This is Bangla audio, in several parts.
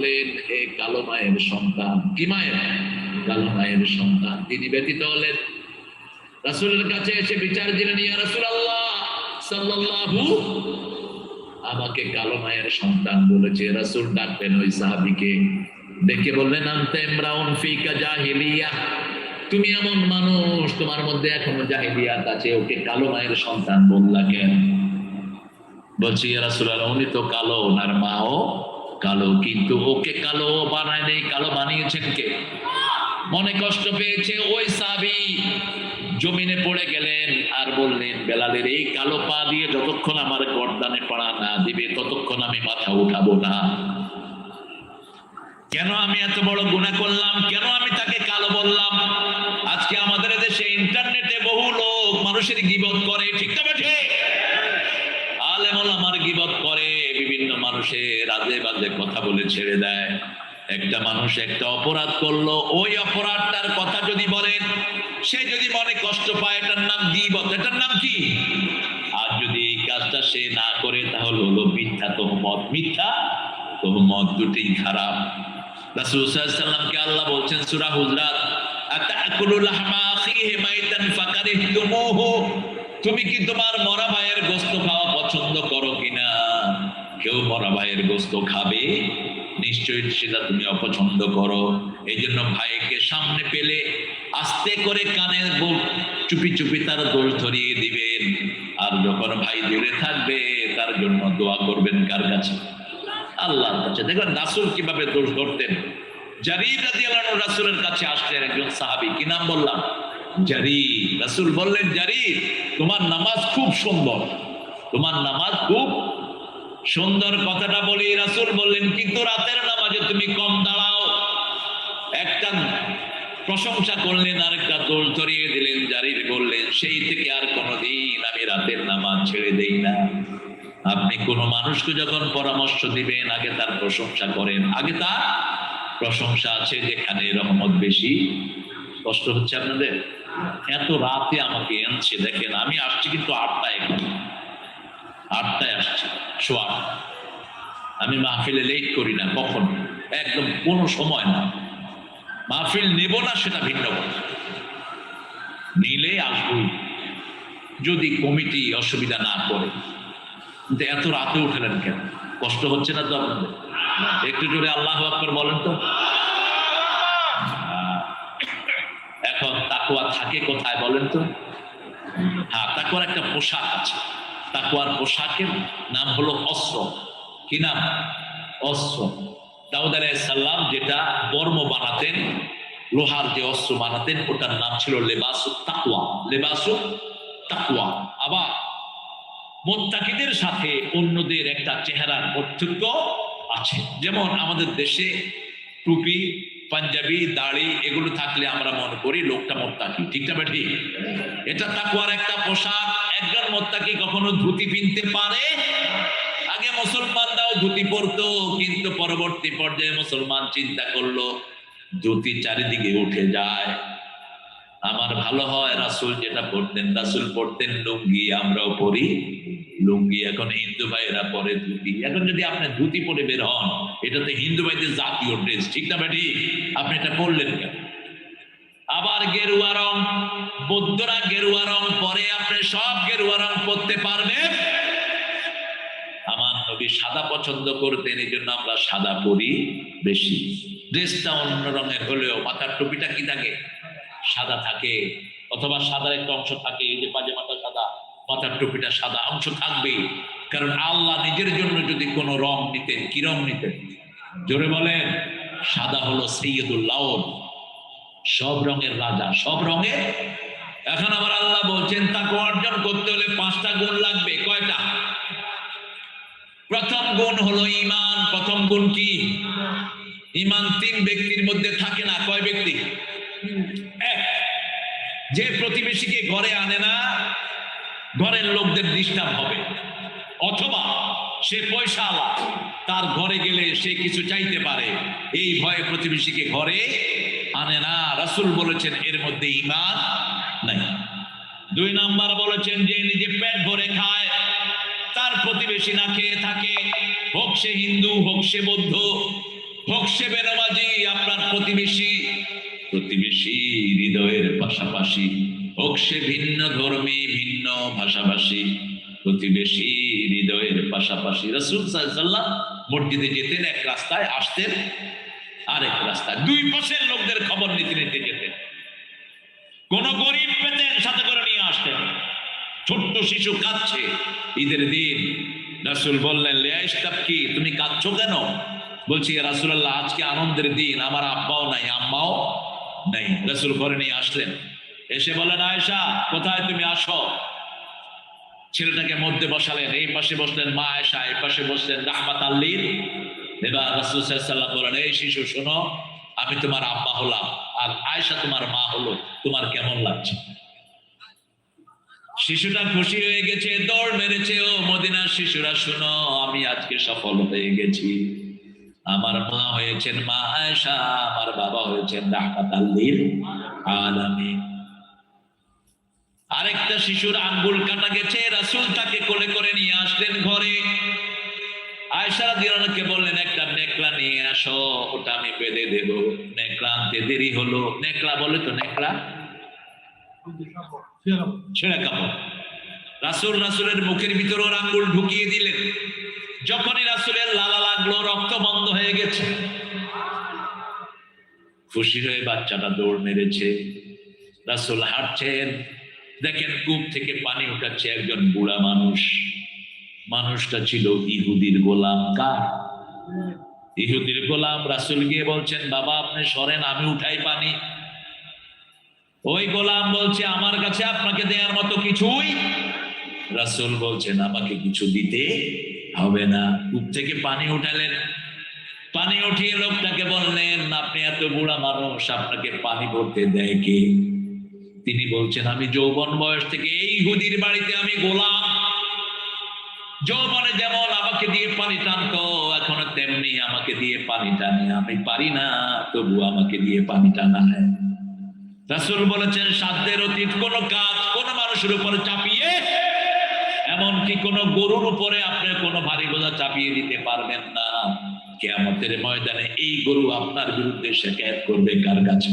হলেন হে কালো মায়ের সন্তান। কি মায়ের? কালো মায়ের সন্তান। তিনি ব্যতীত হলেন। রাসূলের কাছে এসে বিচার দিলেন, ইয়া রাসূল আল্লাহ সাল্লাল্লাহু আমাকে কালো মায়ের সন্তান বলেছে। রাসূল ডাকলেন ওই সাহাবীকে। দেখে বললেন, আনতে ইমরাউন ফিকা জাহিলিয়া। তুমি এমন মানুষ, তোমার মধ্যে এখনও জাহিলিয়াত আছে, ওকে কালো মায়ের সন্তান বললা কেন? বলছি, ইয়া রাসূলুল্লাহ, উনি তো কালো, ওনার মাও কালো, কিন্তু ওকে কালো বানায় নেই, কালো বানিয়েছেন কে? মনে কষ্ট পেয়েছে ওই সাবি। জমিনে পড়ে গেলেন আর বললেন, বেলালের এই কালো পা দিয়ে যতক্ষণ আমার গর্দানে পাড়া না দিবে, ততক্ষণ আমি মাথা উঠাবো না। কেন আমি এত বড় গুণা করলাম? কেন আমি তাকে কালো বললাম? আজকে আমাদের দেশে ইন্টারনেটে বহু লোক মানুষের গিবত করে, ঠিক না বেঠে? আলেমল আমার গিবত করে, বিভিন্ন মানুষের আজে বাজে কথা বলে ছেড়ে দেয়। একটা মানুষ একটা অপরাধ করল, ওই অপরাধটার কথা যদি বলেন, সে যদি মনে কষ্ট পায়, এটার নাম গিবত, এটার নাম কি? আর যদি এই কাজটা সে না করে, তাহলে হলো মিথ্যা তোহমত। মিথ্যা তোহমত দুটোই খারাপ। রাসূল সাল্লামকে আল্লাহ বলছেন, সূরা হুজরাত তুমি কি তোমার মরা ভাইয়ের গোস্ত খাওয়া পছন্দ করো কিনা? কেউ মরা ভাইয়ের গোস্ত খাবে? নিশ্চয়ই সেটা তুমি অপছন্দ করো। এই জন্য ভাইকে সামনে পেলে আস্তে করে কানে বল- চুপি চুপি তার দোষ ধরিয়ে দিবেন। আর যখন ভাই দূরে থাকবে, তার জন্য দোয়া করবেন কার কাছে? আল্লাহর কাছে। দেখবেন রাসূল কীভাবে দোষ ধরতেন। জারির রাসূলের কাছে আসলেন একজন সাহাবী। কি নাম বললাম? রাসূল বললেন জারির তোমার নামাজ খুব সুন্দর। তোমার নামাজ খুব সুন্দর কথাটা বলি। রাসূল বললেন, কিন্তু রাতের নামাজে তুমি কম দাঁড়াও। একটা প্রশংসা করলেন আর একটা দোষ ধরিয়ে দিলেন। জারির বললেন, সেই থেকে আর কোনোদিন আমি রাতের নামাজ ছেড়ে দেই না। আপনি কোনো মানুষকে যখন পরামর্শ দিবেন, আগে তার প্রশংসা করেন। আগে তার প্রশংসা আছে যেখানে রহমত বেশি। কষ্ট হচ্ছে আপনাদের? এত রাতে আমাকে এনেছে, দেখেন, আমি আসছি কিন্তু আটটায় এখানে। আটটায় আসছি, শোয়া। আমি মাহফিলে লেট করি না, কখন? একদম কোনো সময় না। মাহফিল নেব না সেটা ভিন্ন কথা। নিলে আসবই। যদি কমিটি অসুবিধা না করে। কিন্তু এত রাতে উঠলেন কেন? কষ্ট হচ্ছে না তো আপনাদের? একটু জোরে আল্লাহ আকবর বলেন তো। এখন তাকুয়া থাকে কোথায় বলেন তো? হ্যাঁ তাকুয়ার একটা পোশাক আছে। তাকুয়ার পোশাকের নাম হলো অস্ত্র। কি নাম? অস্ত্র। দাউদ সাল্লাম যেটা বর্ম বানাতেন, লোহার যে অস্ত্র বানাতেন, ওটার নাম ছিল লেবাসু তাকুয়া লেবাসু তাকুয়া আবার মোত্তাকিদের সাথে অন্যদের একটা চেহারার পার্থক্য আছে। যেমন আমাদের দেশে টুপি, পাঞ্জাবি, দাড়ি এগুলো থাকলে আমরা মনে করি লোকটা মোত্তাকি। ঠিক না ঠিক এটা তাকুয়ার একটা পোশাক। একজন মোত্তাকি কখনো ধুতি পিনতে পারে? আগে মুসলমানরাও ধুতি পরতো, কিন্তু পরবর্তী পর্যায়ে মুসলমান চিন্তা করল, ধুতি চারিদিকে উঠে যায়। আমার ভালো হয়, রাসুল যেটা পড়তেন, রাসুল পড়তেন লুঙ্গি, আমরাও পড়ি লুঙ্গি এখন হিন্দু ভাইয়েরা পরে ধুতি। এখন যদি আপনি ধুতি পরে বের হন এটা তো হিন্দু ভাইদের জাতীয় ড্রেস ঠিক না ব্যাটি আপনি এটা পড়লেন কেন? আবার গেরুয়া রং, বৌদ্ধরা গেরুয়া রং পরে, আপনি সব গেরুয়া রং পরতে পারবেন। আমার নবী সাদা পছন্দ করতেন এই জন্য আমরা সাদা পরি বেশি। ড্রেসটা অন্য রঙের হলেও, মাথার টুপিটা কি থাকে? সাদা থাকে, অথবা সাদার একটা অংশ থাকে, এই যে পাজামাটা সাদা, মাথার টুপিটা সাদা অংশ থাকবে কারণ আল্লাহ নিজের জন্য যদি কোনো রং নিতেন, কি রং নিতেন? জোরে বলেন, সাদা হলো সৈয়দুল্লাহ সব রঙের রাজা, সব রঙের? এখন আবার আল্লাহ বলছেন, তাকে অর্জন করতে হলে পাঁচটা গুণ লাগবে, কয়টা? প্রথম গুণ হলো ইমান প্রথম গুণ কি? ইমান তিন ব্যক্তির মধ্যে থাকে না, কয় ব্যক্তি? যে প্রতিবেশীকে ঘরে আনে না, ঘরের লোকদের ডিস্টার্ব হবে। অথবা সে পয়সা আলা তার ঘরে গেলে সে কিছু চাইতে পারে, এই ভয়ে প্রতিবেশীকে ঘরে আনে না। রাসূল বলেছেন, এর মধ্যে ইমান নাই। দুই নাম্বার বলেছেন যে, নিজে পেট ভরে খায়, তার প্রতিবেশী না খেয়ে থাকে। হোক সে হিন্দু, হোক সে বৌদ্ধ, হোক সে বেনমাজি, আপনার প্রতিবেশী প্রতিবেশী হৃদয়ের পাশাপাশি হোক সে ভিন্ন ধর্মী, ভিন্ন ভাষাভাষী, প্রতিবেশী হৃদয়ের পাশাপাশি রসুল সাল্লাম মসজিদে যেতেন, এক রাস্তায় আসতেন, আরেক রাস্তায় দুই পাশের লোকদের খবর নিতে নিতে যেতেন। কোন গরিব পেতেন, সাথে করে নিয়ে আসতেন। ছোট্ট শিশু কাঁদছে। ঈদের দিন রাসুল বললেন লেয়াইস্তাব কি, তুমি কাঁদছো কেন? বলছি রাসুল্লাহ আজকে আনন্দের দিন, আমার আব্বাও নাই, আম্মাও নেই। রাসুল ঘরে নিয়ে আসলেন। এসে বলেন আয়েশা, কোথায় তুমি আসো? ছেলেটাকে মধ্যে বসালেন। এই পাশে বসলেন মা আয়েশা, এই পাশে বসলেন রাহমাত এবার বলেন এই শিশু, শোনো, আমি তোমার আব্বা হলাম আর আয়েশা তোমার মা হলো। তোমার কেমন লাগছে? শিশুটা খুশি হয়ে গেছে, দৌড় মেরেছে, ও মদিনার শিশুরা, শুনো, আমি আজকে সফল হয়ে গেছি। আমার মা হয়েছেন মা আয়েশা আমার বাবা হয়েছেন রাহমাত আল্লীর আরেকটা শিশুর আঙ্গুল কাটা গেছে, রাসূল তাকে কোলে করে নিয়ে আসলেন ঘরে। আয়সা দিওয়ানকে বললেন, একটা নেকলা নিয়ে আসো, ওটা আমি বেঁধে দেব। নেকলা আনতে দেরি হলো। নেকলা বলে তো নেকলা ছেঁড়া কাপড়। রাসূল রাসূলের মুখের ভিতরে ওর আঙ্গুল ঢুকিয়ে দিলেন। যখনই রাসূলের লালা লাগল, রক্ত বন্ধ হয়ে গেছে। খুশি হয়ে বাচ্চাটা দৌড় মেরেছে। রাসূল হাঁটছেন। দেখেন, কূপ থেকে পানি উঠাচ্ছে একজন বুড়া মানুষ। মানুষটা ছিল ইহুদির গোলাম। কার? ইহুদির গোলাম রাসুল গিয়ে বলছেন, বাবা, আপনি সরেন, আমি উঠাই পানি। ওই গোলাম বলছে, আমার কাছে আপনাকে দেওয়ার মতো কিছুই? রাসুল বলছেন, আমাকে কিছু দিতে হবে না। কূপ থেকে পানি উঠালেন। পানি উঠিয়ে লোকটাকে বললেন, আপনি এত বুড়া মানুষ, আপনাকে পানি ভরতে দেয় কে? তিনি বলছেন, আমি যৌবন বয়স থেকে এই হুদির বাড়িতে আমি গোলাম। যৌবনে যেমন আমাকে দিয়ে পানি টানতো, এখনও তেমনি আমাকে দিয়ে পানি টানে। আমি পারি না, তবু আমাকে দিয়ে পানি টানায়। রাসুল বলেছেন, সাধ্যের অতীত কোন কাজ কোন মানুষের উপরে চাপিয়ে এমনকি কোন গরুর উপরে আপনি কোনো ভারী বোঝা চাপিয়ে দিতে পারবেন না। কেয়ামতের ময়দানে এই গরু আপনার বিরুদ্ধে শেখায়ত করবে কার কাছে?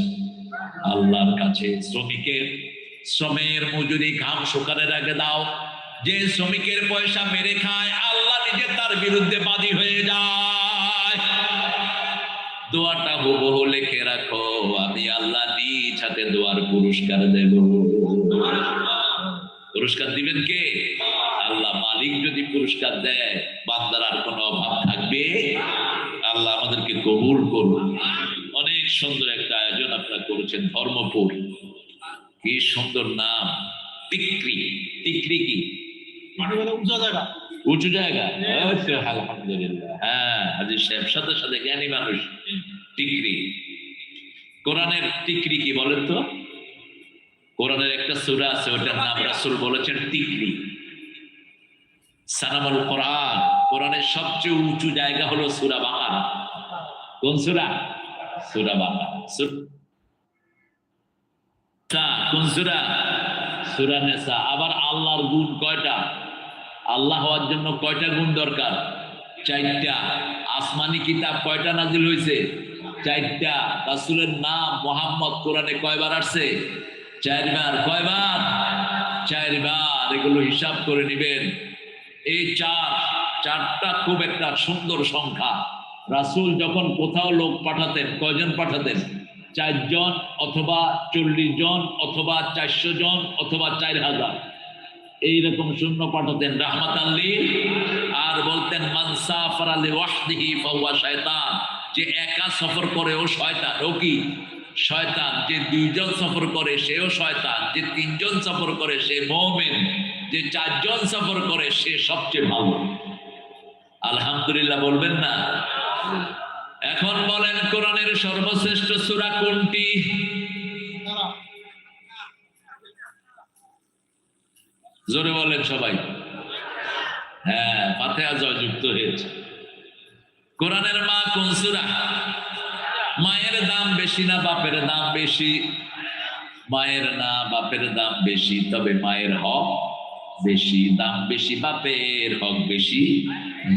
আল্লাহর কাছে। শ্রমিকের, শ্রমের মজুরি ঘাম শুকানোর আগে দাও। যে শ্রমিকের পয়সা মেরে খায়, আল্লাহ নিজে তার বিরুদ্ধে বাদী হয়ে যায়। দোয়াটা হুবহু লিখে রাখো। আমি আল্লাহ নিজ হাতে দোয়ার পুরস্কার দেব। পুরস্কার দিবেন কে? আল্লাহ মালিক যদি পুরস্কার দেয় বান্দার আর কোনো অভাব থাকবে? আল্লাহ আমাদেরকে কবুল করুন। অনেক সুন্দর একটা আয়োজন আপনারা করেছেন ধর্মপুর। কি সুন্দর নাম টিকরি টিকরি কি? উঁচু জায়গা। আলহামদুলিল্লাহ। হ্যাঁ হাজির সাহেব সাথে সাথে জ্ঞানী মানুষ। টিকরি কোরআনের টিকরি কি বলেন তো? কোরআনের একটা সূরা আছে ওটার নাম রাসূল বলেছেন টিকরি সানামুল কোরআন। কোরআনের সবচেয়ে উঁচু জায়গা হলো সূরা বাকারা। কোন সূরা? সূরা বাকারা। কোন সূরা? সূরা নেসা। আবার আল্লাহর গুণ কয়টা? আল্লাহ হওয়ার জন্য কয়টা গুণ দরকার? চারটা। আসমানি কিতাব কয়টা নাজিল হয়েছে? চারটা। রাসূলের নাম মোহাম্মদ কোরআনে কয়বার আসছে? চারবার। কয়বার? চারবার। এগুলো হিসাব করে নেবেন। এই চার, চারটা খুব একটা সুন্দর সংখ্যা। রাসূল যখন কোথাও লোক পাঠাতেন, কয়জন পাঠাতেন? চারজন অথবা চল্লিশ জন অথবা চারশো জন অথবা চার হাজার। এইরকম শূন্য পাঠাতেন রাহমাত আল্লী আর বলতেন মানসাফার আলী ওয়াহদিহি ফাহুয়া শয়তান। যে একা সফর করে ও শয়তান। ও কি? শয়তান যে দুইজন সফর করে, সেও শয়তান। যে তিনজন সফর করে, সে মুমিন। যে চারজন সফর করে, সে সবচেয়ে ভালো। আলহামদুলিল্লাহ বলবেন না? এখন বলেন, কোরআনের সর্বশ্রেষ্ঠ সূরা কোনটি? জোরে বলেন সবাই। হ্যাঁ ফাতেহা জয়যুক্ত হয়েছে। কোরআনের মা কোন সূরা? মায়ের দাম বেশি না বাপের দাম বেশি? মায়ের না, বাপের দাম বেশি, তবে মায়ের হক বেশি। দাম বেশি, বাপের হক বেশি,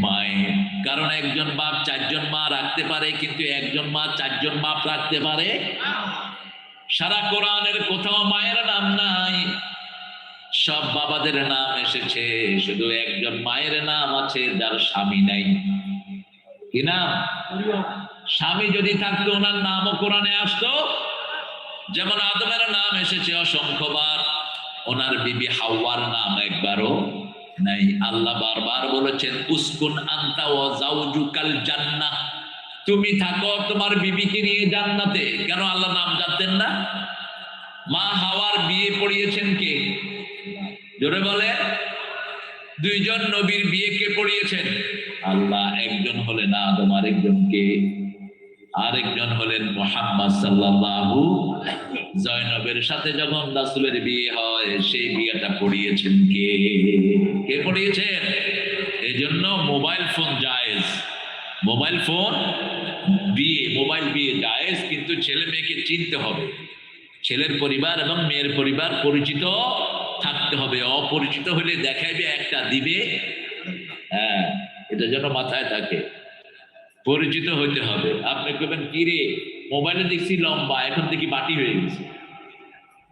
মায়ের। কারণ একজন বাপ চারজন মা রাখতে পারে, কিন্তু একজন মা চারজন বাপ রাখতে পারে? সারা কোরআনের কোথাও মায়ের নাম নাই। সব বাবাদের নাম এসেছে, শুধু একজন মায়ের নাম আছে, যার স্বামী নাই। কি নাম? স্বামী যদি থাকতো, ওনার নামও কোরআনে আসতো। যেমন আদমের নাম এসেছে অসংখ্যবার, ওনার বিবি হাওয়ার নাম একবারও নাই। আল্লাহ বারবার বলেছেন, উস্কুন আন্তা ও জাউজুকাল জান্নাহ। তুমি থাকো তোমার বিবিকে নিয়ে জান্নাতে। কেন আল্লাহ নাম জানতেন না? মা হাওয়ার বিয়ে পড়িয়েছেন কে? জোরে বলে দুইজন নবীর বিয়ে কে পড়িয়েছেন? আল্লাহ একজন হলেন আদম আরেকজনকে আরেকজন হলেন মোহাম্মদ সাল্লাল্লাহু জয়নবের সাথে যখন রাসূলের বিয়ে হয়, সেই বিয়েটা পড়িয়েছেন কে? কে পড়িয়েছেন? এই জন্য মোবাইল ফোন জায়েজ। মোবাইল ফোন বিয়ে, মোবাইল বিয়ে জায়েজ, কিন্তু ছেলে মেয়েকে চিনতে হবে। ছেলের পরিবার এবং মেয়ের পরিবার পরিচিত থাকতে হবে। অপরিচিত হলে দেখাইবে, একটা দিবে। হ্যাঁ এটা যেন মাথায় থাকে। পরিচিত হইতে হবে। আপনি কবেন কি রে? মোবাইলে দেখছি লম্বা, এখন দেখি বাটি হয়ে গেছে।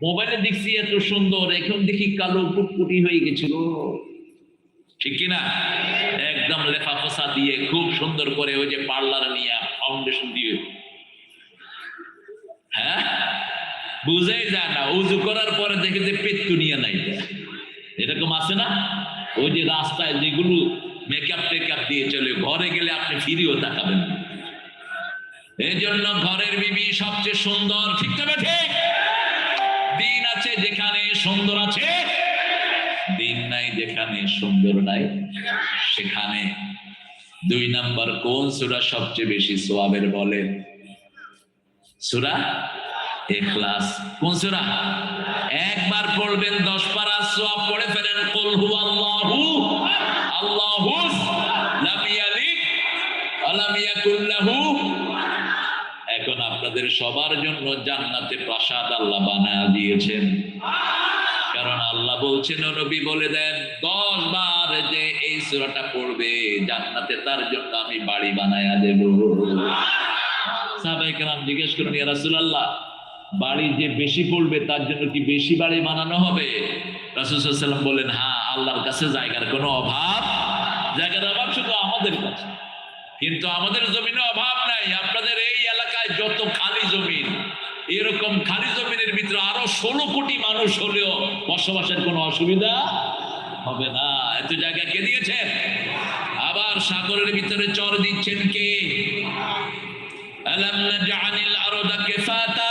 মোবাইলে দেখছি এত সুন্দর, এখন দেখি কালো কুটকুটি হয়ে গেছিল ঠিক কিনা? একদম লেখা ফসা দিয়ে খুব সুন্দর করে ওই যে পার্লার নিয়ে ফাউন্ডেশন দিয়ে। হ্যাঁ? বুঝেই যায় না, উজু করার পরে দেখে যে পেত্তু নিয়ে নাই। এরকম আছে না? ওই যে রাস্তায় যেগুলো মেকআপ টেকআপ দিয়ে চলে। ঘরে গেলে আপনি ফিরিও তাকাবেন এই জন্য ঘরের বিবি সবচেয়ে সুন্দর, ঠিক তবে ঠিক দিন আছে যেখানে সুন্দর আছে, দিন নাই যেখানে সুন্দর নাই। সেখানে দুই নাম্বার কোন সুরা সবচেয়ে বেশি সোয়াবের বলেন সুরা এখলাস কোন সুরা? একবার পড়বেন, দশ পারা সোয়াব পড়ে ফেলেন। কুল হুয়াল্লাহু আল্লাহু লাম ইয়ালিদ ওয়া লাম ইয়াকুল লাহু। এখন আপনাদের সবার জন্য জান্নাতে প্রাসাদ আল্লাহ বানায় দিয়েছেন। কারণ আল্লাহ বলছেন নবী বলে দেন, দশ বার যে এই সূরাটা পড়বে, জান্নাতে তার জন্য আমি বাড়ি বানায়া দেব। সাহাবায়ে কেরাম জিজ্ঞেস করুন ইয়া রাসূলুল্লাহ বাড়ি যে বেশি পড়বে, তার জন্য কি বেশি বাড়ি বানানো হবে? রাসূল সাল্লাল্লাহু বলেন হ্যাঁ আল্লাহর কাছে জায়গার কোনো অভাব, জায়গার অভাব শুধু আমাদের কাছে। কিন্তু আমাদের জমিনে অভাব নাই। আপনাদের এই এলাকায় যত খালি জমিন এরকম খালি জমিনের ভিতরে আরও ষোলো কোটি মানুষ হলেও বসবাসের কোনো অসুবিধা হবে না। এত জায়গা কে দিয়েছেন? আবার সাগরের ভিতরে চর দিচ্ছেন কে? আলাম নাজআলিল আরদা কিফাতা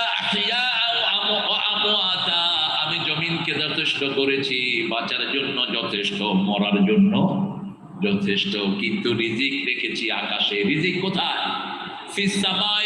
যথেষ্ট করেছি বাঁচার জন্য যথেষ্ট মরার জন্য যথেষ্ট কিন্তু রিজিক রেখেছি আকাশে। রিজিক কোথায়?